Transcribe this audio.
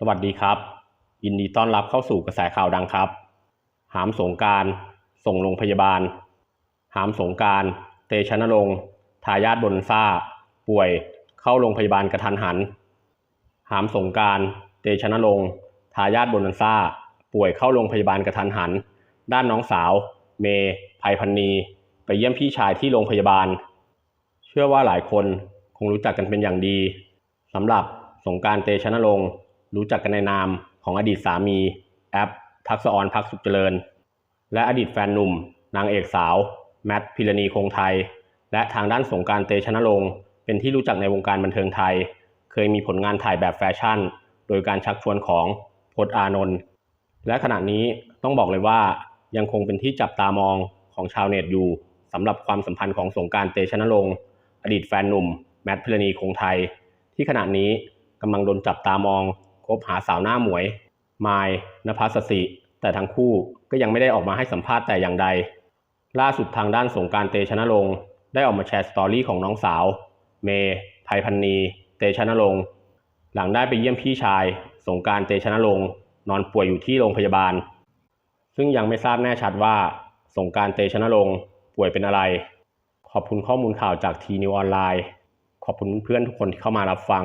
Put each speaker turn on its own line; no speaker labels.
สวัสดีครับ ยินดีต้อนรับเข้าสู่กระแสข่าวดังครับ หามสงการส่งโรงพยาบาล หามสงการเตชะนรงทายาทบนซ่า ป่วย เข้าโรงพยาบาลกระทันหัน หามสงการเตชะนรงทายาทบนซ่า ป่วยเข้าโรงพยาบาลกระทันหัน ด้านน้องสาว เมย์ภัยพันนี ไปเยี่ยมพี่ชายที่โรงพยาบาล เชื่อว่าหลายคนคงรู้จักกันเป็นอย่างดีสำหรับสงการเตชะนรงค์ รู้จักกันในนามของอดีตสามีแอปทักษออนพักสุขเจริญ และอดีตแฟนหนุ่ม นางเอกสาว แมทพิรณีคงไทย และทางด้านสงการเตชะนรงค์เป็นที่รู้จักในวงการบันเทิงไทย เคยมีผลงานถ่ายแบบแฟชั่น โดยการชักชวนของพจน์อานนท์และขณะนี้ต้องบอกเลยว่ายังคงเป็นที่จับตามองของชาวเน็ตอยู่สำหรับความสัมพันธ์ของสงการเตชะนรงค์อดีตแฟนหนุ่ม แมทพิรณีคงไทย ที่ขณะนี้กำลังโดนจับตามอง คบหาสาวหน้าหมวยมายนภัสสิ แต่ทั้งคู่ก็ยังไม่ได้ออกมาให้สัมภาษณ์แต่อย่างใด ล่าสุดทางด้านสงการเตชะนรงค์ได้ออกมาแชร์สตอรี่ของน้องสาว เมย์ภัยพันนี เตชะนรงค์หลังได้ไปเยี่ยมพี่ชาย สงการเตชะนรงค์นอนป่วยอยู่ที่โรงพยาบาล ซึ่งยังไม่ทราบแน่ชัดว่า สงการเตชะนรงค์ป่วยเป็นอะไร ขอบคุณข้อมูลข่าวจากทีนิวออนไลน์ ขอบคุณเพื่อนทุกคนที่เข้ามารับฟัง